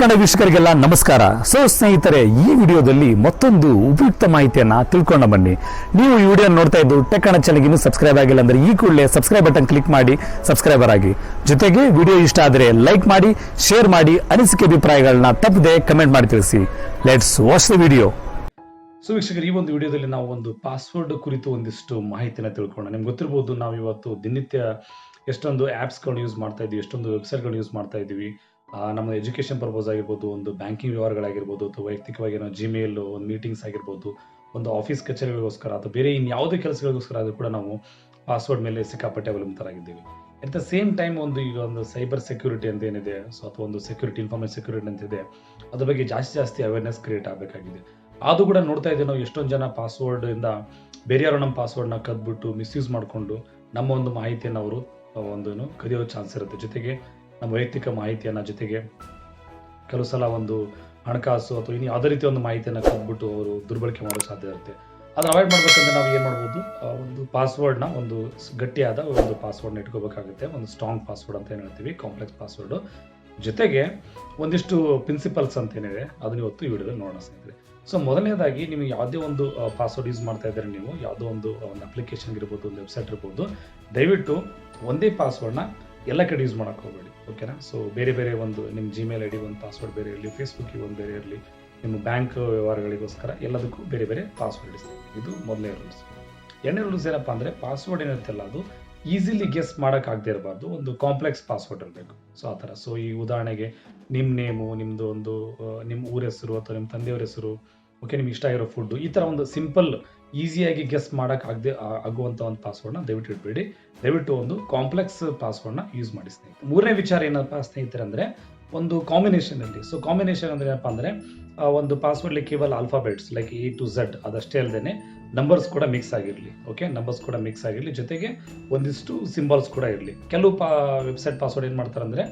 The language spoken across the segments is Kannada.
ಕನ್ನಡ ವೀಕ್ಷಕರಿಗೆಲ್ಲ ನಮಸ್ಕಾರ. ಸೊ ಸ್ನೇಹಿತರೆ, ಈ ವಿಡಿಯೋದಲ್ಲಿ ಮತ್ತೊಂದು ಉಪಯುಕ್ತ ಮಾಹಿತಿಯನ್ನ ತಿಳ್ಕೊಂಡ ಬನ್ನಿ. ನೀವು ಈ ವಿಡಿಯೋ ನೋಡ್ತಾ ಇದ್ದು ಟೆಕ್ ಕನ್ನಡ ಚಾನಲ್ಗೆ ಇನ್ನೂ ಸಬ್ಸ್ಕ್ರೈಬ್ ಆಗಿಲ್ಲ ಅಂದ್ರೆ ಈ ಕೂಡಲೇ ಸಬ್ಸ್ಕ್ರೈಬ್ ಬಟನ್ ಕ್ಲಿಕ್ ಮಾಡಿ, ಸಬ್ಸ್ಕ್ರೈಬರ್ ಆಗಿ. ಜೊತೆಗೆ ವಿಡಿಯೋ ಇಷ್ಟ ಆದರೆ ಲೈಕ್ ಮಾಡಿ, ಶೇರ್ ಮಾಡಿ, ಅನಿಸಿಕೆ ಅಭಿಪ್ರಾಯಗಳನ್ನ ತಪ್ಪದೆ ಕಮೆಂಟ್ ಮಾಡಿ ತಿಳಿಸಿ. Let's watch the video so ವೀಕ್ಷಕರು, ಈ ಒಂದು ವಿಡಿಯೋದಲ್ಲಿ ನಾವು ಒಂದು ಪಾಸ್ವರ್ಡ್ ಕುರಿತು ಒಂದಿಷ್ಟು ಮಾಹಿತಿನ ತಿಳ್ಕೊಳ್ಳೋಣ ನಿಮ್ಗೆ ಗೊತ್ತಿರಬಹುದು ನಾವು ಇವತ್ತು ದಿನನಿತ್ಯ ಎಷ್ಟೊಂದು ಆ್ಯಪ್ಸ್ಗಳನ್ನ ಯೂಸ್ ಮಾಡ್ತಾ ಇದ್ದೀವಿ, ಎಷ್ಟೊಂದು ವೆಬ್ಸೈಟ್ಗಳನ್ನ ಯೂಸ್ ಮಾಡ್ತಾ ಇದ್ದೀವಿ. ನಮ್ಮ ಎಜುಕೇಷನ್ ಪರ್ಪಸ್ ಆಗಿರ್ಬೋದು, ಒಂದು ಬ್ಯಾಂಕಿಂಗ್ ವ್ಯವಹಾರಗಳಾಗಿರ್ಬೋದು, ಅಥವಾ ವೈಯಕ್ತಿಕವಾಗಿ ಏನೋ ಜಿಮೇಲ್ ಒಂದು ಮೀಟಿಂಗ್ಸ್ ಆಗಿರ್ಬೋದು, ಒಂದು ಆಫೀಸ್ ಕಚೇರಿಗಳಿಗೋಸ್ಕರ ಅಥವಾ ಬೇರೆ ಇನ್ಯಾವುದೇ ಕೆಲಸಗಳಿಗೋಸ್ಕರ ಆದರೂ ಕೂಡ ನಾವು ಪಾಸ್ವರ್ಡ್ ಮೇಲೆ ಸಿಕ್ಕಾಪಟ್ಟೆ ಅವಲಂಬಿತರಾಗಿದ್ದೀವಿ. ಅಟ್ ದ ಸೇಮ್ ಟೈಮ್ ಒಂದು ಈಗ ಒಂದು ಸೈಬರ್ ಸೆಕ್ಯೂರಿಟಿ ಅಂತ ಏನಿದೆ ಸೊ ಅಥವಾ ಒಂದು ಸೆಕ್ಯೂರಿಟಿ ಇನ್ಫಾರ್ಮೇಶನ್ ಸೆಕ್ಯೂರಿಟಿ ಅಂತ ಇದೆ, ಅದ್ರ ಬಗ್ಗೆ ಜಾಸ್ತಿ ಜಾಸ್ತಿ ಅವೇರ್ನೆಸ್ ಕ್ರಿಯೇಟ್ ಆಗಬೇಕಾಗಿದೆ. ಅದು ಕೂಡ ನೋಡ್ತಾ ಇದ್ದೀವಿ ನಾವು ಎಷ್ಟೊಂದು ಜನ ಪಾಸ್ವರ್ಡ್ ಇಂದ ಬೇರೆಯವರು ನಮ್ಮ ಪಾಸ್ವರ್ಡ್ನ ಕದ್ಬಿಟ್ಟು ಮಿಸ್ಯೂಸ್ ಮಾಡಿಕೊಂಡು ನಮ್ಮ ಒಂದು ಮಾಹಿತಿಯನ್ನು ಅವರು ಒಂದು ಕದಿಯೋ ಚಾನ್ಸ್ ಇರುತ್ತೆ. ಜೊತೆಗೆ ನಮ್ಮ ವೈಯಕ್ತಿಕ ಮಾಹಿತಿಯನ್ನು ಜೊತೆಗೆ ಕೆಲವು ಸಲ ಒಂದು ಹಣಕಾಸು ಅಥವಾ ಇನ್ನು ಯಾವುದೇ ರೀತಿಯ ಒಂದು ಮಾಹಿತಿಯನ್ನು ಕದ್ಬಿಟ್ಟು ಅವರು ದುರ್ಬಳಕೆ ಮಾಡೋ ಸಾಧ್ಯ ಇರುತ್ತೆ. ಅದನ್ನ ಅವಾಯ್ಡ್ ಮಾಡಬೇಕಂದ್ರೆ ನಾವು ಏನು ಮಾಡ್ಬೋದು? ಒಂದು ಪಾಸ್ವರ್ಡ್ನ ಒಂದು ಗಟ್ಟಿಯಾದ ಒಂದು ಪಾಸ್ವರ್ಡ್ನ ಇಟ್ಕೋಬೇಕಾಗುತ್ತೆ. ಒಂದು ಸ್ಟ್ರಾಂಗ್ ಪಾಸ್ವರ್ಡ್ ಅಂತ ಏನು ಹೇಳ್ತೀವಿ? ಕಾಂಪ್ಲೆಕ್ಸ್ ಪಾಸ್ವರ್ಡು ಜೊತೆಗೆ ಒಂದಿಷ್ಟು ಪ್ರಿನ್ಸಿಪಲ್ಸ್ ಅಂತ ಏನಿದೆ, ಅದನ್ನ ಇವತ್ತು ಈ ವಿಡಿಯೋದಲ್ಲಿ ನೋಡೋಣ ಸ್ನೇಹಿತರೆ. ಸೊ ಮೊದಲನೇದಾಗಿ ನೀವು ಯಾವುದೇ ಒಂದು ಪಾಸ್ವರ್ಡ್ ಯೂಸ್ ಮಾಡ್ತಾ ಇದ್ದಾರೆ ನೀವು? ಯಾವುದೋ ಒಂದು ಒಂದು ಅಪ್ಲಿಕೇಶನ್ ಇರ್ಬೋದು ಒಂದು ವೆಬ್ಸೈಟ್ ಇರ್ಬೋದು, ದಯವಿಟ್ಟು ಒಂದೇ ಪಾಸ್ವರ್ಡ್ನ ಎಲ್ಲ ಕಡೆ ಯೂಸ್ ಮಾಡಕ್ ಹೋಗಬೇಡಿ ಓಕೆನಾ ಸೊ ಬೇರೆ ಬೇರೆ ಒಂದು ನಿಮ್ಮ ಜಿಮೇಲ್ ಐ ಡಿ ಒಂದು ಪಾಸ್ವರ್ಡ್ ಬೇರೆ ಇರಲಿ ಫೇಸ್ಬುಕ್ಕಿಗೆ ಒಂದು ಬೇರೆ ಇರಲಿ, ನಿಮ್ಮ ಬ್ಯಾಂಕ್ ವ್ಯವಹಾರಗಳಿಗೋಸ್ಕರ ಎಲ್ಲದಕ್ಕೂ ಬೇರೆ ಬೇರೆ ಪಾಸ್ವರ್ಡ್ ಇದು ಮೊದಲನೇ ರೂಲ್ಸ್ ಎರಡನೇ ರೂಲ್ಸ್ ಏನಪ್ಪ ಅಂದರೆ ಪಾಸ್ವರ್ಡ್ ಏನಿರುತ್ತಲ್ಲ ಅದು ಈಸಿಲಿ ಗೆಸ್ ಮಾಡೋಕ್ಕಾಗದೇ ಇರಬಾರ್ದು, ಒಂದು ಕಾಂಪ್ಲೆಕ್ಸ್ ಪಾಸ್ವರ್ಡ್ ಇರಬೇಕು. ಸೊ ಆ ಥರ. ಸೊ ಈ ಉದಾಹರಣೆಗೆ ನಿಮ್ಮ ನೇಮು ನಿಮ್ಮದು ಒಂದು ನಿಮ್ಮ ಊರ ಹೆಸರು ಅಥವಾ ನಿಮ್ಮ ತಂದೆಯವ್ರ ಹೆಸರು ಓಕೆ ನಿಮ್ಗೆ ಇಷ್ಟ ಆಗಿರೋ ಫುಡ್ಡು ಈ ಥರ ಒಂದು ಸಿಂಪಲ್ ಈಸಿಯಾಗಿ ಗೆಸ್ ಆಗದೆ ಆಗುವಂಥ ಒಂದು ಪಾಸ್ವರ್ಡ್ನ ದಯವಿಟ್ಟು ಇಟ್ಬೇಡಿ. ದಯವಿಟ್ಟು ಒಂದು ಕಾಂಪ್ಲೆಕ್ಸ್ ಪಾಸ್ವರ್ಡ್ನ ಯೂಸ್ ಮಾಡಿ ಸ್ನೇಹಿತರೆ. ಮೂರನೇ ವಿಚಾರ ಏನಪ್ಪ ಸ್ನೇಹಿತರೆ ಅಂದ್ರೆ, ಒಂದು ಕಾಂಬಿನೇಷನ್ ಅಲ್ಲಿ. ಸೊ ಕಾಂಬಿನೇಷನ್ ಅಂದ್ರೆ ಏನಪ್ಪ ಅಂದರೆ ಒಂದು ಪಾಸ್ವರ್ಡ್ಲಿ ಕೇವಲ alphabets like A to Z ಅದಷ್ಟೇ ಅಲ್ಲದೆ ನಂಬರ್ಸ್ ಕೂಡ ಮಿಕ್ಸ್ ಆಗಿರಲಿ ಓಕೆ ನಂಬರ್ಸ್ ಕೂಡ ಮಿಕ್ಸ್ ಆಗಿರಲಿ. ಜೊತೆಗೆ ಒಂದಿಷ್ಟು ಸಿಂಬಲ್ಸ್ ಕೂಡ ಇರಲಿ. ಕೆಲವು ಪಾ ವೆಬ್ಸೈಟ್ ಪಾಸ್ವರ್ಡ್ ಏನು ಮಾಡ್ತಾರೆ ಅಂದರೆ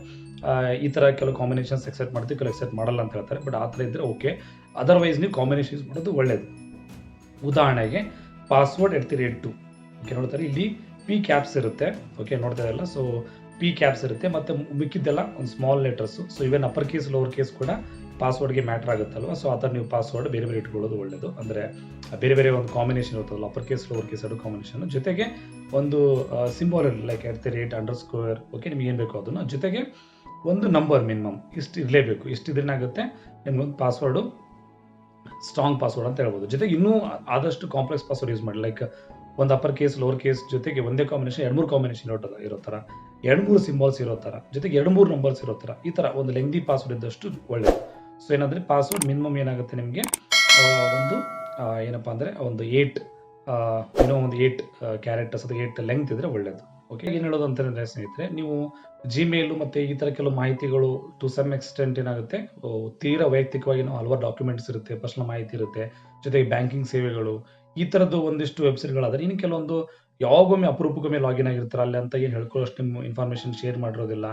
ಈ ಥರ ಕೆಲವು ಕಾಂಬಿನೇಷನ್ಸ್ ಎಕ್ಸೆಪ್ಟ್ ಮಾಡ್ತೀವಿ, ಕೆಲವು ಎಕ್ಸೆಪ್ಟ್ ಮಾಡಲ್ಲ ಅಂತ ಹೇಳ್ತಾರೆ. ಬಟ್ ಆ ಥರ ಇದ್ದರೆ ಓಕೆ ಅದರ್ವೈಸ್ ನೀವು ಕಾಂಬಿನೇಷನ್ ಯೂಸ್ ಮಾಡೋದು ಒಳ್ಳೇದು. ಉದಾಹರಣೆಗೆ password at the rate two okay ನೋಡ್ತಾರೆ, ಇಲ್ಲಿ ಪಿ ಕ್ಯಾಪ್ಸ್ ಇರುತ್ತೆ. ಓಕೆ ನೋಡ್ತಾ ಇದೆಲ್ಲ ಸೊ ಪಿ ಕ್ಯಾಪ್ಸ್ ಇರುತ್ತೆ, ಮತ್ತೆ ಮಿಕ್ಕಿದ್ದೆಲ್ಲ ಒಂದು small letters so even upper case lower case ಕೂಡ ಪಾಸ್ವರ್ಡ್ಗೆ ಮ್ಯಾಟರ್ ಆಗುತ್ತಲ್ವ? ಸೊ ಆ ಥರ ನೀವು ಪಾಸ್ವರ್ಡ್ ಬೇರೆ ಬೇರೆ ಇಟ್ಕೊಳ್ಳೋದು ಒಳ್ಳೆಯದು ಅಂದರೆ ಬೇರೆ ಬೇರೆ ಒಂದು ಕಾಂಬಿನೇಷನ್ ಇರುತ್ತಲ್ಲ ಅಪ್ಪರ್ ಕೇಸ್ ಲೋವರ್ ಕೇಸ್ ಎರಡು ಕಾಂಬಿನೇಷನ್ ಜೊತೆಗೆ ಒಂದು ಸಿಂಬಲ್ ಇರಲಿ like at the rate underscore okay ನಿಮ್ಗೆ ಏನು ಬೇಕು ಅದನ್ನು. ಜೊತೆಗೆ ಒಂದು ನಂಬರ್ ಮಿನಿಮಮ್ ಇಷ್ಟು ಇರಲೇಬೇಕು. ಇಷ್ಟು ಇದ್ರೇನಾಗುತ್ತೆ ನಿಮ್ಗೊಂದು ಪಾಸ್ವರ್ಡು ಸ್ಟ್ರಾಂಗ್ ಪಾಸ್ವರ್ಡ್ ಅಂತ ಹೇಳ್ಬೋದು. ಜೊತೆಗೆ ಇನ್ನೂ ಆದಷ್ಟು ಕಾಂಪ್ಲೆಕ್ಸ್ ಪಾಸ್ವರ್ಡ್ ಯೂಸ್ ಮಾಡಿ. ಲೈಕ್ ಒಂದು ಅಪ್ಪರ್ ಕೇಸ್ ಲೋವರ್ ಕೇಸ್ ಜೊತೆಗೆ ಒಂದೇ ಕಾಂಬಿನೇಷನ್ ಎರಡು ಮೂರು ಕಾಂಬಿನೇಷನ್ ಇರೋ ಥರ ಎರಡು ಮೂರು ಸಿಂಬಲ್ಸ್ ಇರೋ ಥರ ಜೊತೆಗೆ ಎರಡು ಮೂರು ನಂಬರ್ಸ್ ಇರೋ ಥರ ಈ ಥರ ಒಂದು ಲೆಂಗ್ದಿ ಪಾಸ್ವರ್ಡ್ ಇದ್ದಷ್ಟು ಒಳ್ಳೆಯದು ಸೊ ಏನಂದರೆ ಪಾಸ್ವರ್ಡ್ ಮಿನಿಮಮ್ ಏನಾಗುತ್ತೆ ನಿಮಗೆ? ಒಂದು ಏನಪ್ಪ ಅಂದರೆ, ಒಂದು ಏಟ್ ಏನೋ ಒಂದು ಏಟ್ ಕ್ಯಾರೆಕ್ಟರ್ಸ್ ಅಥವಾ ಏಟ್ ಲೆಂತ್ ಇದ್ದರೆ ಒಳ್ಳೇದು. ಓಕೆ ಏನು ಹೇಳೋದು ಅಂತಂದ್ರೆ ಸ್ನೇಹಿತರೆ, ನೀವು ಜಿಮೇಲು ಮತ್ತು ಈ ಥರ ಕೆಲವು ಮಾಹಿತಿಗಳು ಟು ಸಮ್ ಎಕ್ಸ್ಟೆಂಟ್ ಏನಾಗುತ್ತೆ ತೀರಾ ವೈಯಕ್ತಿಕವಾಗಿ ನಾವು ಹಲವಾರು ಡಾಕ್ಯುಮೆಂಟ್ಸ್ ಇರುತ್ತೆ ಪರ್ಸನಲ್ ಮಾಹಿತಿ ಇರುತ್ತೆ, ಜೊತೆಗೆ ಬ್ಯಾಂಕಿಂಗ್ ಸೇವೆಗಳು, ಈ ಥರದ್ದು ಒಂದಿಷ್ಟು ವೆಬ್ಸೈಟ್ಗಳಾದ್ರೆ ಇನ್ನು ಕೆಲವೊಂದು ಯಾವಾಗೊಮ್ಮೆ ಅಪರೂಪಕ್ಕೊಮ್ಮೆ ಲಾಗಿನ್ ಆಗಿರ್ತಾರೆ, ಅಲ್ಲಿ ಅಂತ ಏನು ಹೇಳ್ಕೊಳ್ಳೋಷ್ಟು ನಿಮ್ಮ ಇನ್ಫಾರ್ಮೇಷನ್ ಶೇರ್ ಮಾಡಿರೋದಿಲ್ಲ,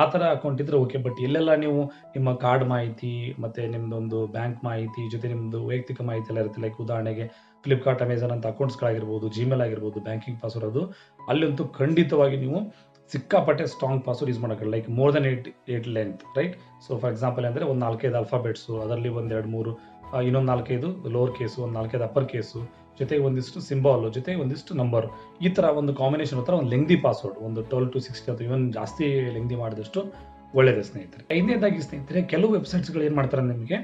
ಆ ಥರ ಅಕೌಂಟ್ ಇದ್ರೆ ಓಕೆ ಬಟ್ ಇಲ್ಲೆಲ್ಲ ನೀವು ನಿಮ್ಮ ಕಾರ್ಡ್ ಮಾಹಿತಿ, ಮತ್ತೆ ನಿಮ್ಮದೊಂದು ಬ್ಯಾಂಕ್ ಮಾಹಿತಿ, ಜೊತೆ ನಿಮ್ಮದು ವೈಯಕ್ತಿಕ ಮಾಹಿತಿ ಎಲ್ಲ ಇರುತ್ತೆ ಲೈಕ್ ಉದಾಹರಣೆಗೆ ಫ್ಲಿಪ್ಕಾರ್ಟ್ ಅಮೆಝಾನ್ ಅಂತ ಅಕೌಂಟ್ಸ್ಗಳಾಗಿರ್ಬೋದು ಜಿಮೇಲ್ ಆಗಿರ್ಬೋದು ಬ್ಯಾಂಕಿಂಗ್ ಪಾಸ್ವರ್ಡ್ ಅದು. ಅಲ್ಲಂತೂ ಖಂಡಿತವಾಗಿ ನೀವು ಸಿಕ್ಕಾಪಟ್ಟೆ ಸ್ಟ್ರಾಂಗ್ ಪಾಸ್ವರ್ಡ್ ಯೂಸ್ ಮಾಡೋಕ್ಕೆ like more than eight eight length right so for example ಅಂದರೆ ಒಂದು ನಾಲ್ಕೈದು ಅಲ್ಫಾಬೆಟ್ಸು ಅದರಲ್ಲಿ ಒಂದು ಎರಡು ಮೂರು ಇನ್ನೊಂದು ನಾಲ್ಕೈದು ಲೋವರ್ ಕೇಸು ಒಂದು ನಾಲ್ಕೈದು ಅಪ್ಪರ್ ಕೇಸು ಜೊತೆಗೆ ಒಂದಿಷ್ಟು ಸಿಂಬಾಲ್ ಜೊತೆಗೆ ಒಂದಿಷ್ಟು ನಂಬರ್ ಈ ಥರ ಒಂದು ಕಾಂಬಿನೇಷನ್ ಹತ್ರ ಒಂದು ಲೆಂಗ್ದಿ ಪಾಸ್ವರ್ಡ್ ಒಂದು ಟ್ವೆಲ್ ಟು ಸಿಕ್ಸ್ಟಿ ಅಥವಾ ಇವನ್ ಜಾಸ್ತಿ ಲೆಂಗ್ದಿ ಮಾಡಿದಷ್ಟು ಒಳ್ಳೆಯದು ಸ್ನೇಹಿತರೆ. ಐದನೇದಾಗಿ ಸ್ನೇಹಿತರೆ, ಕೆಲವು ವೆಬ್ಸೈಟ್ಸ್ಗಳು ಏನು ಮಾಡ್ತಾರೆ ನಿಮಗೆ?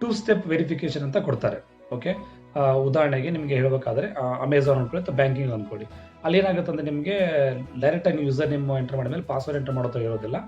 ಟೂ ಸ್ಟೆಪ್ ವೆರಿಫಿಕೇಶನ್ ಅಂತ ಕೊಡ್ತಾರೆ ಓಕೆ ಉದಾಹರಣೆಗೆ ನಿಮಗೆ ಹೇಳಬೇಕಾದ್ರೆ ಅಮೆಝಾನ್ ಅನ್ಕೊಳ್ಳಿ ಅಥವಾ ಬ್ಯಾಂಕಿಂಗ್ ಅಂದ್ಕೊಳ್ಳಿ ಅಲ್ಲಿ ಏನಾಗುತ್ತೆ ಅಂದರೆ ನಿಮಗೆ ಡೈರೆಕ್ಟಾಗಿ ಆಗಿ ಯೂಸರ್ ನಿಮ್ಮ ಎಂಟರ್ ಮಾಡಿದ್ಮೇಲೆ ಪಾಸ್ವರ್ಡ್ ಎಂಟರ್ ಮಾಡೋದು ಇರೋದಿಲ್ಲ.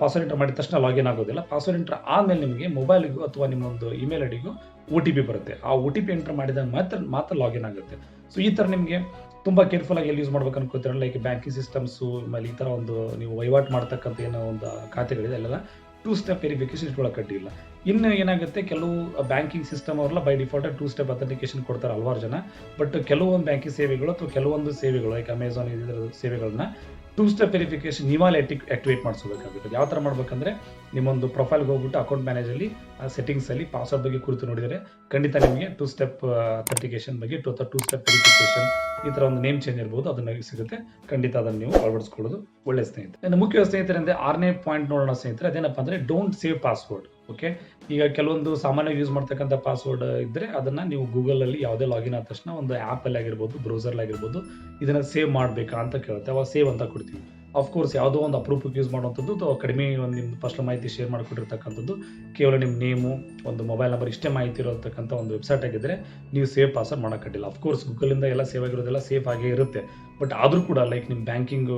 ಪಾಸ್ವರ್ಡ್ ಎಂಟರ್ ಮಾಡಿದ ತಕ್ಷಣ ಲಾಗಿನ್ ಆಗೋದಿಲ್ಲ. ಪಾಸ್ವರ್ಡ್ ಎಂಟರ್ ಆದಮೇಲೆ ನಿಮಗೆ ಮೊಬೈಲ್ಗೂ ಅಥವಾ ನಿಮ್ಮೊಂದು ಇಮೇಲ್ ಐಡಿಗೂ ಡಿಗೂ ಒ ಟಿ ಪಿ ಬರುತ್ತೆ. ಆ ಒ ಟಿ ಪಿ ಎಂಟರ್ ಮಾಡಿದಾಗ ಮಾತ್ರ ಮಾತ್ರ ಲಾಗಿನ್ ಆಗುತ್ತೆ. ಸೊ ಈ ಥರ ನಿಮಗೆ ತುಂಬ ಕೇರ್ಫುಲ್ ಆಗಿ ಎಲ್ಲಿ ಯೂಸ್ ಮಾಡ್ಬೇಕು ಅನ್ಕೋತೀರ ಲೈಕ್ ಬ್ಯಾಂಕಿಂಗ್ ಸಿಸ್ಟಮ್ಸು ಆಮೇಲೆ ಈ ಥರ ಒಂದು ನೀವು ವಹಿವಾಟು ಮಾಡ್ತಕ್ಕಂಥ ಏನೋ ಒಂದು ಖಾತೆಗಳಿದೆ ಅಲ್ಲೆಲ್ಲ. ಟೂ ಸ್ಟೆಪ್ ವೆರಿಫಿಕೇಶನ್ ಇಟ್ಕೊಳ್ಳೋಕೆ ಕಟ್ಟಿಲ್ಲ. ಇನ್ನು ಏನಾಗುತ್ತೆ, ಕೆಲವು ಬ್ಯಾಂಕಿಂಗ್ ಸಿಸ್ಟಮ್ ಅವರೆಲ್ಲ by default two step authentication ಕೊಡ್ತಾರೆ ಹಲವಾರು ಜನ. ಬಟ್ ಕೆಲವೊಂದು ಬ್ಯಾಂಕಿಂಗ್ ಸೇವೆಗಳು ಅಥವಾ ಕೆಲವೊಂದು ಸೇವೆಗಳು ಲೈಕ್ ಅಮೆಝಾನ್ ಇದರ ಸೇವೆಗಳನ್ನ ಟೂ ಸ್ಟೆಪ್ ವೆರಿಫಿಕೇಶನ್ ನೀವಲ್ಲಿ ಆಕ್ಟಿವೇಟ್ ಮಾಡಿಸಬೇಕಾಗುತ್ತೆ ಯಾವ ಥರ ಮಾಡ್ಬೇಕಂದ್ರೆ ನಿಮ್ಮೊಂದು ಪ್ರೊಫೈಲ್ಗೆ ಹೋಗ್ಬಿಟ್ಟು ಅಕೌಂಟ್ ಮ್ಯಾನೇಜಲ್ಲಿ ಸೆಟ್ಟಿಂಗ್ಸಲ್ಲಿ ಪಾಸ್ವರ್ಡ್ ಬಗ್ಗೆ ಕುರಿತು ನೋಡಿದರೆ ಖಂಡಿತ ನಿಮಗೆ ಟೂ ಸ್ಟೆಪ್ ಅಥೆಂಟಿಕೇಶನ್ ಬಗ್ಗೆ ಟೂ ಟೂ ಸ್ಟೆಪ್ ವೆರಿಫಿಕೇಶನ್ ಈ ಥರ ಒಂದು ನೇಮ್ ಚೇಂಜ್ ಇರ್ಬೋದು, ಅದನ್ನ ಸಿಗುತ್ತೆ. ಖಂಡಿತ ಅದನ್ನು ನೀವು ಅಳವಡಿಸ್ಕೊಳ್ಳೋದು ಒಳ್ಳೆ ಸ್ನೇಹಿತರೆ. ಮುಖ್ಯ ಸ್ನೇಹಿತರೆ ಅಂದರೆ ಆರನೇ ಪಾಯಿಂಟ್ ನೋಡೋಣ ಸ್ನೇಹಿತರೆ. ಅದೇನಪ್ಪ ಅಂದರೆ ಡೋಂಟ್ ಸೇವ್ ಪಾಸ್ವರ್ಡ್ ಓಕೆ? ಈಗ ಕೆಲವೊಂದು ಸಾಮಾನ್ಯ ಯೂಸ್ ಮಾಡ್ತಕ್ಕಂಥ ಪಾಸ್ವರ್ಡ್ ಇದ್ದರೆ ಅದನ್ನು ನೀವು ಗೂಗಲಲ್ಲಿ ಯಾವುದೇ ಲಾಗಿನ್ ಆದ ತಕ್ಷಣ ಒಂದು ಆ್ಯಪಲ್ಲಿ ಆಗಿರ್ಬೋದು ಬ್ರೌಸರ್ಲಿ ಆಗಿರ್ಬೋದು, ಇದನ್ನು ಸೇವ್ ಮಾಡಬೇಕಾ ಅಂತ ಕೇಳುತ್ತೆ. ಅವಾಗ ಸೇವ್ ಅಂತ ಕೊಡ್ತೀವಿ. ಅಫ್ಕೋರ್ಸ್ ಯಾವುದೋ ಒಂದು ಅಪ್ರೂಪಕ್ಕೆ ಯೂಸ್ ಮಾಡುವಂಥದ್ದು ಅಥವಾ ಕಡಿಮೆ ಒಂದು ನಿಮ್ಮ ಫಸ್ಟ್ ಮಾಹಿತಿ ಶೇರ್ ಮಾಡಿಕೊಟ್ಟಿರ್ತಕ್ಕಂಥದ್ದು, ಕೇವಲ ನಿಮ್ಮ ನೇಮು ಒಂದು ಮೊಬೈಲ್ ನಂಬರ್ ಇಷ್ಟೇ ಮಾಹಿತಿ ಇರೋತಕ್ಕಂಥ ಒಂದು ವೆಬ್ಸೈಟ್ ಆಗಿದ್ದರೆ ನೀವು ಸೇವ್ ಪಾಸ್ವರ್ಡ್ ಮಾಡೋಕ್ಕಾಗಿಲ್ಲ. ಅಫ್ಕೋರ್ಸ್ ಗೂಗಲಿಂದ ಎಲ್ಲ ಸೇವ್ ಆಗಿರೋದೆಲ್ಲ ಸೇಫ್ ಆಗೇ ಇರುತ್ತೆ. ಬಟ್ ಆದರೂ ಕೂಡ ಲೈಕ್ ನಿಮ್ಮ ಬ್ಯಾಂಕಿಂಗ್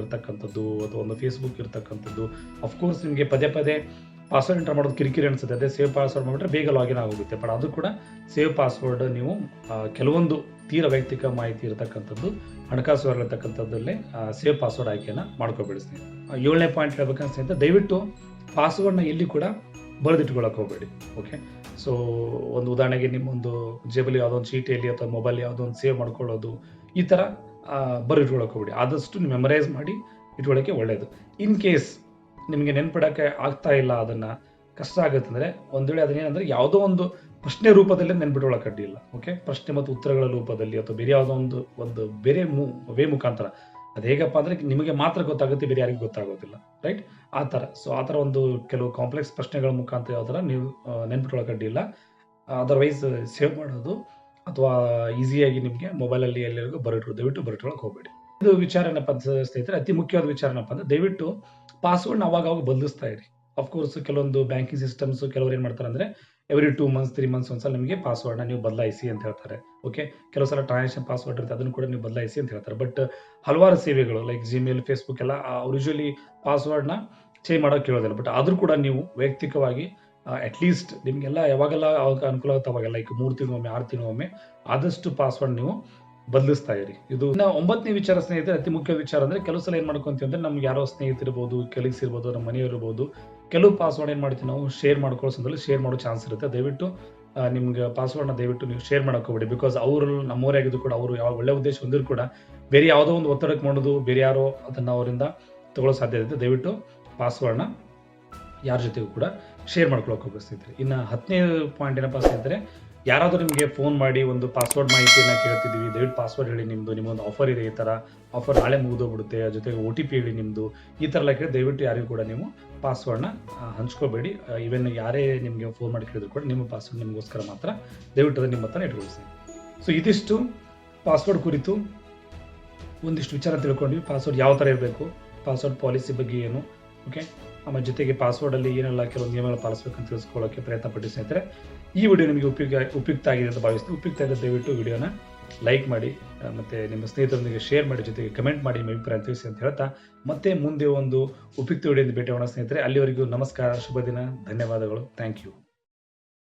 ಇರ್ತಕ್ಕಂಥದ್ದು ಅಥವಾ ಒಂದು ಫೇಸ್ಬುಕ್ ಇರ್ತಕ್ಕಂಥದ್ದು ಅಫ್ಕೋರ್ಸ್ ನಿಮಗೆ ಪದೇ ಪದೇ ಪಾಸ್ವರ್ಡ್ ಎಂಟರ್ ಮಾಡೋದು ಕಿರಿಕಿರಿ ಅನಿಸುತ್ತೆ. ಅದೇ ಸೇವ್ ಪಾಸ್ವರ್ಡ್ ಮಾಡಿಬಿಟ್ರೆ ಬೇಗ ಲಾಗಿನ್ ಆಗೋಗುತ್ತೆ. ಬಟ್ ಅದು ಕೂಡ ಸೇವ್ ಪಾಸ್ವರ್ಡ್ ನೀವು ಕೆಲವೊಂದು ತೀರ ವೈಯಕ್ತಿಕ ಮಾಹಿತಿ ಇರತಕ್ಕಂಥದ್ದು, ಹಣಕಾಸು ಇರತಕ್ಕಂಥದ್ದಲ್ಲೇ ಸೇವ್ ಪಾಸ್ವರ್ಡ್ ಆಯ್ಕೆಯನ್ನ ಮಾಡ್ಕೋಬೇಡಿ ಏಳನೇ ಪಾಯಿಂಟ್ ಹೇಳ್ಬೇಕಂತ ದಯವಿಟ್ಟು ಪಾಸ್ವರ್ಡ್ನ ಎಲ್ಲಿ ಕೂಡ ಬರೆದಿಟ್ಕೊಳ್ಳೋಕೆ ಹೋಗಬೇಡಿ. ಓಕೆ ಸೊ ಒಂದು ಉದಾಹರಣೆಗೆ ನಿಮ್ಮೊಂದು ಜೇಬಲ್ಲಿ ಯಾವುದೋ ಒಂದು ಚೀಟಿಯಲ್ಲಿ ಅಥವಾ ಮೊಬೈಲ್ ಯಾವುದೋ ಒಂದು ಸೇವ್ ಮಾಡ್ಕೊಳ್ಳೋದು, ಈ ಥರ ಬರೆದಿಟ್ಕೊಳಕ್ಕೆ ಹೋಗಬೇಡಿ. ಆದಷ್ಟು ಮೆಮರೈಸ್ ಮಾಡಿ ಇಟ್ಕೊಳ್ಳೋಕ್ಕೆ ಒಳ್ಳೆಯದು ಇನ್ ಕೇಸ್ ನಿಮಗೆ ನೆನ್ಪಿಡೋಕ್ಕೆ ಆಗ್ತಾ ಇಲ್ಲ ಅದನ್ನು ಕಷ್ಟ ಆಗುತ್ತೆ ಅಂದರೆ ಒಂದು ವೇಳೆ ಅದನ್ನೇನಂದ್ರೆ ಯಾವುದೋ ಒಂದು ಪ್ರಶ್ನೆ ರೂಪದಲ್ಲಿ ನೆನ್ಪಿಟ್ಕೊಳ್ಳೋಕೆ ಅಡ್ಡಿಲ್ಲ ಓಕೆ ಪ್ರಶ್ನೆ ಮತ್ತು ಉತ್ತರಗಳ ರೂಪದಲ್ಲಿ ಅಥವಾ ಬೇರೆ ಯಾವುದೋ ಒಂದು ಒಂದು ಬೇರೆ ಮು, ವೇ ಮುಖಾಂತರ. ಅದು ಹೇಗಪ್ಪ ಅಂದರೆ ನಿಮಗೆ ಮಾತ್ರ ಗೊತ್ತಾಗುತ್ತೆ, ಬೇರೆ ಯಾರಿಗೂ ಗೊತ್ತಾಗೋದಿಲ್ಲ ರೈಟ್ ಆ ಥರ. ಸೊ ಆ ಥರ ಒಂದು ಕೆಲವು ಕಾಂಪ್ಲೆಕ್ಸ್ ಪ್ರಶ್ನೆಗಳ ಮುಖಾಂತರ ಯಾವ ಥರ ನೀವು ನೆನ್ಪಿಟ್ಕೊಳ್ಳೋಕೆ ಅಡ್ಡಿಲ್ಲ ಅದರ್ವೈಸ್ ಸೇವ್ ಮಾಡೋದು ಅಥವಾ ಈಸಿಯಾಗಿ ನಿಮಗೆ ಮೊಬೈಲಲ್ಲಿ ಎಲ್ಲರಿಗೂ ಬರಿಟ್ರು, ದಯವಿಟ್ಟು ಬರಿಟ್ಕೊಳಕ್ಕೆ ಹೋಗಬೇಡಿ. ಇದು ವಿಚಾರ ಏನಪ್ಪ ಸ್ನೇಹಿತರೆ, ಅತಿ ಮುಖ್ಯವಾದ ವಿಚಾರ ಏನಪ್ಪ ಅಂದ್ರೆ ದಯವಿಟ್ಟು ಪಾಸ್ವರ್ಡ್ನ ಅವಾಗ ಅವಾಗ ಬದಲಿಸ್ತಾ ಇರಿ. ಅಫ್ಕೋರ್ಸ್ ಕೆಲವೊಂದು ಬ್ಯಾಂಕಿಂಗ್ ಸಿಸ್ಟಮ್ಸ್ ಕೆಲವರು ಏನು ಮಾಡ್ತಾರೆ ಅಂದರೆ every two months three months ಒಂದ್ಸಲ ನಿಮಗೆ ಪಾಸ್ವರ್ಡ್ನ ನೀವು ಬದಲಾಯಿಸಿ ಅಂತ ಹೇಳ್ತಾರೆ. ಓಕೆ ಕೆಲವು ಸಲ ಟ್ರಾನ್ಸಾಕ್ಷನ್ ಪಾಸ್ವರ್ಡ್ ಇರುತ್ತೆ, ಅದನ್ನು ಕೂಡ ನೀವು ಬದಲಾಯಿಸಿ ಅಂತ ಹೇಳ್ತಾರೆ. ಬಟ್ ಹಲವಾರು ಸೇವೆಗಳು ಲೈಕ್ ಜಿಮೇಲ್ ಫೇಸ್ಬುಕ್ ಎಲ್ಲ ಅವ್ರು ಯೂಶಲಿ ಪಾಸ್ವರ್ಡ್ನ ಚೇಂಜ್ ಮಾಡೋಕೆ ಕೇಳೋದಿಲ್ಲ ಬಟ್ ಆದರೂ ಕೂಡ ನೀವು ವೈಯಕ್ತಿಕವಾಗಿ ಅಟ್ಲೀಸ್ಟ್ ನಿಮಗೆಲ್ಲ ಯಾವಾಗೆಲ್ಲ ಅನುಕೂಲ ಆಗುತ್ತೆ ಅವಾಗೆಲ್ಲ ಲೈಕ್ ಮೂರು ತಿಂಗಳೊಮ್ಮೆ ಆರು ತಿಂಗಳೊಮ್ಮೆ ಆದಷ್ಟು ಪಾಸ್ವರ್ಡ್ ನೀವು ಬದಲಿಸ್ತಾ ಇರಿ. ಇದು ಒಂಬತ್ತನೇ ವಿಚಾರ ಸ್ನೇಹಿತರೆ, ಅತಿ ಮುಖ್ಯ ವಿಚಾರ ಅಂದ್ರೆ ಕೆಲವು ಸಲ ಏನ್ ಮಾಡ್ಕೊಂತೀವಿ ಅಂದ್ರೆ ನಮ್ಗೆ ಯಾರೋ ಸ್ನೇಹಿತರಿರ್ಬೋದು ಕೆಲಸ ಇರ್ಬೋದು ನಮ್ಮ ಮನೆಯವರು ಕೆಲವು ಪಾಸ್ವರ್ಡ್ ಏನ್ ಮಾಡ್ತೀವಿ ನಾವು ಶೇರ್ ಮಾಡ್ಕೊಳ್ಳೋ ಸಂದರ್ಭದಲ್ಲಿ ಶೇರ್ ಮಾಡೋ ಚಾನ್ಸ್ ಇರುತ್ತೆ. ದಯವಿಟ್ಟು ನಿಮ್ಗೆ ಪಾಸ್ವರ್ಡ್ನ ದಯವಿಟ್ಟು ನೀವು ಶೇರ್ ಹೋಗ್ಬೇಡಿ ಬಿಕಾಸ್ ಅವರು ನಮ್ಮೂರೇ ಆಗಿದ್ದು ಕೂಡ, ಅವರು ಯಾವ ಒಳ್ಳೆ ಉದ್ದೇಶ ಹೊಂದಿದ್ರು ಕೂಡ, ಬೇರೆ ಯಾವುದೋ ಒಂದು ಒತ್ತಡಕ್ಕೆ ಮಾಡೋದು, ಬೇರೆ ಯಾರೋ ಅದನ್ನ ಅವರಿಂದ ತಗೊಳ್ಳೋ ಸಾಧ್ಯತೆ ದಯವಿಟ್ಟು ಪಾಸ್ವರ್ಡ್ನ ಯಾರ ಜೊತೆಗೂ ಕೂಡ ಶೇರ್ ಮಾಡ್ಕೊಳಕ್ಕೆ ಹೋಗಿ ಸ್ನೇಹಿತರೆ ಇನ್ನು ಹತ್ತನೇ ಪಾಯಿಂಟ್ ಏನಪ್ಪ ಸ್ನೇಹಿತರೆ ಯಾರಾದರೂ ನಿಮಗೆ ಫೋನ್ ಮಾಡಿ ಒಂದು ಪಾಸ್ವರ್ಡ್ ಮಾಹಿತಿಯನ್ನು ಕೇಳ್ತಿದ್ದೀವಿ, ದಯವಿಟ್ಟು ಪಾಸ್ವರ್ಡ್ ಹೇಳಿ ನಿಮ್ಮದು ನಿಮ್ಮೊಂದು ಆಫರ್ ಇದೆ ಈ ಥರ ಆಫರ್ ನಾಳೆ ಮುಗಿದೋಗ್ಬಿಡುತ್ತೆ, ಜೊತೆಗೆ ಒ ಟಿ ಪಿ ಹೇಳಿ ನಿಮ್ಮದು ಈ ಥರ ಎಲ್ಲ ಕೇಳಿ ದಯವಿಟ್ಟು ಯಾರಿಗೂ ಕೂಡ ನೀವು ಪಾಸ್ವರ್ಡ್ನ ಹಂಚ್ಕೋಬೇಡಿ. ಈವನ್ ಯಾರೇ ನಿಮಗೆ ಫೋನ್ ಮಾಡಿ ಕೇಳಿದ್ರು ಕೂಡ ನಿಮ್ಮ ಪಾಸ್ವರ್ಡ್ ನಿಮಗೋಸ್ಕರ ಮಾತ್ರ ದಯವಿಟ್ಟು ಅದನ್ನು ನಿಮ್ಮ ಹತ್ರ ಇಟ್ಕೊಳ್ಸಿ. ಸೊ ಇದಿಷ್ಟು ಪಾಸ್ವರ್ಡ್ ಕುರಿತು ಒಂದಿಷ್ಟು ವಿಚಾರ ತಿಳ್ಕೊಂಡ್ವಿ. ಪಾಸ್ವರ್ಡ್ ಯಾವ ಥರ ಇರಬೇಕು ಪಾಸ್ವರ್ಡ್ ಪಾಲಿಸಿ ಬಗ್ಗೆ ಏನು ಓಕೆ ಆಮೇಲೆ ಜೊತೆಗೆ ಪಾಸ್ವರ್ಡಲ್ಲಿ ಏನೆಲ್ಲ ಕೆಲವು ನಿಯಮಗಳು ಪಾಲಿಸಬೇಕಂತ ತಿಳಿಸ್ಕೊಳ್ಳೋಕ್ಕೆ ಪ್ರಯತ್ನ ಪಟ್ಟು ಸ್ನೇಹಿತರೆ, ಈ ವಿಡಿಯೋ ನಿಮಗೆ ಉಪಯೋಗ ಉಪಯುಕ್ತ ಆಗಿದೆ ಅಂತ ಭಾವಿಸ್ತೀನಿ. ಉಪಯುಕ್ತ ಆಗಿದೆ ದಯವಿಟ್ಟು ವಿಡಿಯೋನ ಲೈಕ್ ಮಾಡಿ ಮತ್ತೆ ನಿಮ್ಮ ಸ್ನೇಹಿತರೊಂದಿಗೆ ಶೇರ್ ಮಾಡಿ, ಜೊತೆಗೆ ಕಮೆಂಟ್ ಮಾಡಿ ನಿಮ್ಮ ಅಭಿಪ್ರಾಯ ತಿಳಿಸಿ ಅಂತ ಹೇಳ್ತಾ, ಮತ್ತೆ ಮುಂದೆ ಒಂದು ಉಪಯುಕ್ತ ವಿಡಿಯೋದಿಂದ ಭೇಟಿ ಸ್ನೇಹಿತರೆ. ಅಲ್ಲಿವರೆಗೂ ನಮಸ್ಕಾರ, ಶುಭ ದಿನ, ಧನ್ಯವಾದಗಳು. Thank you